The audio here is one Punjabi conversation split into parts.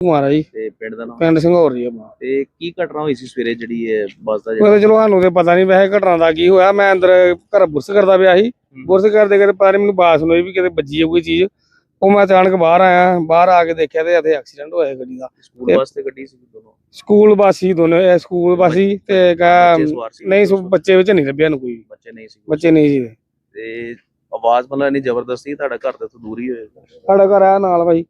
ਕੁਮਾਰਾ ਜੀ ਤੇ ਪਿੰਡ ਦਾ ਨਾਮ? ਪਿੰਡ ਸਿੰਘੌਰ ਜੀ ਆਪਣਾ। ਤੇ ਕੀ ਘਟਨਾ ਹੋਈ ਸੀ ਸਵੇਰੇ ਜਿਹੜੀ ਇਹ ਬੱਸ ਦਾ ਉਹ ਤਾਂ ਚਲੋ ਸਾਨੂੰ ਤੇ ਪਤਾ ਨਹੀਂ ਵੈਸੇ ਘਟਨਾ ਦਾ ਕੀ ਹੋਇਆ। ਮੈਂ ਅੰਦਰ ਘਰ ਬੁਰਸ ਕਰਦਾ ਪਿਆ ਸੀ। ਬੁਰਸ ਕਰਦੇ ਕਰਦੇ ਪਤਾ ਨੀ ਮੈਨੂੰ ਬਾਸ ਹੋਈ ਵੀ ਕਿਤੇ ਵੱਜੀ ਹੈ ਕੋਈ ਚੀਜ਼। ਉਹ ਮੈਂ ਅਚਾਨਕ ਬਾਹਰ ਆਇਆ ਬਾਹਰ ਆ ਕੇ ਦੇਖਿਆ ਤੇ ਇੱਥੇ ਐਕਸੀਡੈਂਟ ਹੋਇਆ ਗੱਡੀ ਦਾ। ਸਕੂਲ ਬੱਸ ਤੇ ਗੱਡੀ ਸੀ ਦੋਨੋਂ? ਸਕੂਲ ਬੱਸ ਸੀ ਦੋਨੇ ਇਹ ਸਕੂਲ ਬੱਸ ਸੀ ਤੇ ਕਾ ਬੱਚੇ ਸਵਾਰ ਸੀ ਨਹੀਂ ਸੋ ਬੱਚੇ ਵਿੱਚ ਨਹੀਂ ਲੱਭਿਆ ਨੂੰ ਕੋਈ। ਵੀ। ਬੱਚੇ ਨਹੀਂ ਸੀ। ਬੱਚੇ ਨਹੀਂ ਸੀ। ਤੇ ਆਵਾਜ਼ ਮਤਲਬ ਇੰਨੀ ਜ਼ਬਰਦਸਤੀ ਤੁਹਾਡਾ ਘਰ ਦੇ ਤੋਂ ਦੂਰ ਹੀ ਹੋਏਗਾ ਸਾਡਾ ਘਰ ਆ ਨਾਲ ਭਾਈ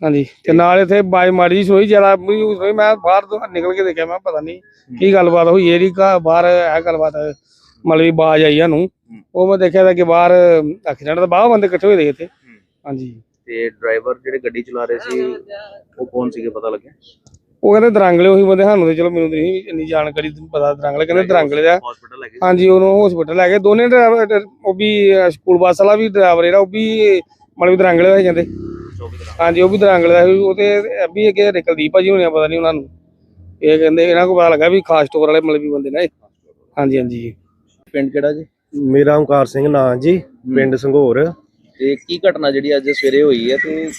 ਹਾਂਜੀ। ਤੇ ਨਾਲ ਇੱਥੇ ਬਾਈ ਮਾੜੀ ਜਿਹੀ ਸੋਈ ਜ਼ਿਆਦਾ ਹੋਈ ਮੈਂ ਬਾਹਰ ਤੋਂ ਨਿਕਲ ਕੇ ਦੇਖਿਆ ਮੈਂ ਪਤਾ ਨਹੀਂ ਕੀ ਗੱਲਬਾਤ ਹੋਈ ਜਿਹੜੀ ਘਰ ਬਾਹਰ ਇਹ ਗੱਲਬਾਤ ਮਤਲਬ ਵੀ ਬਾਜ ਆਈ ਸਾਨੂੰ। ਉਹ ਮੈਂ ਦੇਖਿਆ ਤਾਂ ਕਿ ਬਾਹਰ ਐਕਸੀਡੈਂਟ ਤਾਂ ਬਾਹਰ ਬੰਦੇ ਇਕੱਠੇ ਹੋਏ ਦੇ ਇੱਥੇ। ਹਾਂਜੀ। ਤੇ ਡਰਾਈਵਰ ਜਿਹੜੇ ਗੱਡੀ ਚਲਾ ਰਹੇ ਸੀ ਉਹ ਕੌਣ ਸੀਗੇ ਪਤਾ ਲੱਗਿਆ? ਉਹ ਕਹਿੰਦੇ ਦਰਾਂਗਲੇ ਉਹੀ ਬੰਦੇ ਸਾਨੂੰ ਤੇ ਚਲੋ ਮੈਨੂੰ ਨਹੀਂ ਇੰਨੀ ਜਾਣਕਾਰੀ ਪਤਾ ਦਰਾਂਗਲੇ ਕਹਿੰਦੇ ਦਰਾਂਗਲੇ ਦਾ। ਹਾਂਜੀ ਉਹਨੂੰ ਹਸਪੀਟਲ ਲੈ ਗਏ। ਦੋਨੇ ਡਰਾਈਵਰ ਉਹ ਵੀ ਸਕੂਲ ਬੱਸ ਵਾਲਾ ਵੀ ਡਰਾਈਵਰ ਜਿਹੜਾ ਉਹ ਵੀ ਮਤਲਬ ਦਰਾਂਗਲੇ ਦਾ ਹੀ ਜਾਂਦੇ ਦਾ ਹਾਂਜੀ ਉਹ ਵੀ ਦਰਾਂਗਲੇ ਦਾ ਸੀ ਉਹ ਤੇ ਅੱਬੀ ਅੱਗੇ ਕੁਲਦੀਪ ਭਾਜੀ ਹੋਣੇ ਆ, ਪਤਾ ਨਹੀਂ ਉਹਨਾਂ ਨੂੰ। ਇਹ ਕਹਿੰਦੇ ਇਹਨਾਂ ਕੋਲ ਪਤਾ ਲੱਗਾ ਵੀ ਖਾਸ ਸਟੋਰ ਵਾਲੇ ਮਤਲਬ ਵੀ ਬੰਦੇ ਨੇ। ਇਹ। ਹਾਂਜੀ ਹਾਂਜੀ ਪਿੰਡ ਕਿਹੜਾ ਜੀ? ਮੇਰਾ ਓਮਕਾਰ ਸਿੰਘ ਨਾਂ ਜੀ ਪਿੰਡ ਸੰਘੋਰ। ਤੇ ਕੀ ਘਟਨਾ ਜਿਹੜੀ ਅੱਜ ਸਵੇਰੇ ਹੋਈ ਹੈ ਤੇ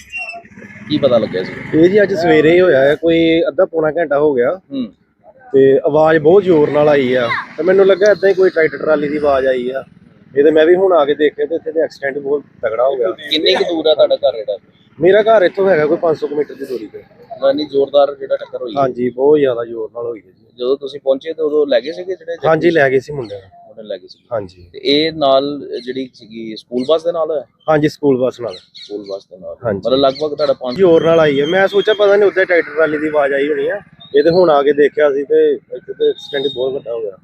ਕੀ ਪਤਾ ਲੱਗਿਆ ਸੀ? ਇਹ ਜੀ ਅੱਜ ਸਵੇਰੇ ਹੀ ਹੋਇਆ ਹੈ ਕੋਈ ਅੱਧਾ ਪੌਣਾ ਘੰਟਾ ਹੋ ਗਿਆ। ਹੂੰ। ਤੇ ਆਵਾਜ਼ ਬਹੁਤ ਜ਼ੋਰ ਨਾਲ ਆਈ ਆ ਤੇ ਮੈਨੂੰ ਲੱਗਾ ਇਦਾਂ ਹੀ ਕੋਈ ਟਰੈਕਟਰ ਟਰਾਲੀ ਦੀ ਆਵਾਜ਼ ਆਈ ਆ। ਇਹ ਤੇ ਮੈਂ ਵੀ ਹੁਣ ਆ ਕੇ ਦੇਖਿਆ ਤੇ ਇੱਥੇ ਤੇ ਐਕਸੀਡੈਂਟ ਬਹੁਤ ਤਗੜਾ ਹੋ ਗਿਆ। ਕਿੰਨੀ ਕੁ ਦੂਰ ਆ ਤੁਹਾਡਾ ਘਰ ਜਿਹੜਾ? ਮੇਰਾ ਘਰ ਇੱਥੋਂ ਹੈਗਾ ਕੋਈ 500 ਕੁ ਮੀਟਰ ਦੀ ਦੂਰੀ ਤੇ। ਇੰਨੀ ਜ਼ੋਰਦਾਰ ਜਿਹੜਾ ਟੱਕਰ ਹੋਈ। ਹਾਂਜੀ ਬਹੁਤ ਜ਼ਿਆਦਾ ਜ਼ੋਰ ਨਾਲ ਹੋਈ ਹੈ ਜੀ। ਜਦੋਂ ਤੁਸੀਂ ਪਹੁੰਚੇ ਤੇ ਉਦੋਂ ਲੈ ਗਏ ਸੀਗੇ ਜਿਹੜੇ ਹਾਂਜੀ ਲੈ ਗਏ ਸੀ ਮੁੰਡੇ ਨੂੰ। ਉਹਨੇ ਲੈ ਗਏ ਸੀ ਹਾਂਜੀ। ਤੇ ਇਹ ਨਾਲ ਜਿਹੜੀ ਸੀਗੀ ਸਕੂਲ ਬੱਸ ਦੇ ਨਾਲ ਹੋਇਆ? ਹਾਂਜੀ ਸਕੂਲ ਬੱਸ ਨਾਲ। ਸਕੂਲ ਬੱਸ ਦੇ ਨਾਲ। ਹਾਂਜੀ। ਮਤਲਬ ਲਗਭਗ ਤੁਹਾਡਾ 5 ਜ਼ੋਰ ਨਾਲ ਆਈ ਹੈ। ਮੈਂ ਸੋਚਿਆ ਪਤਾ ਨਹੀਂ ਉੱਤੇ ਟਰੈਕਟਰ ਟਰਾਲੀ ਦੀ ਆਵਾਜ਼ ਆਈ ਹੋਣੀ ਆ। ਇਹ ਤੇ ਹੁਣ ਆ ਕੇ ਦੇਖਿਆ ਸੀ ਤੇ ਇੱਥੇ ਤੇ ਐਕਸੀਡੈਂਟ ਬਹੁਤ ਵੱਡਾ ਹੋ ਗਿਆ।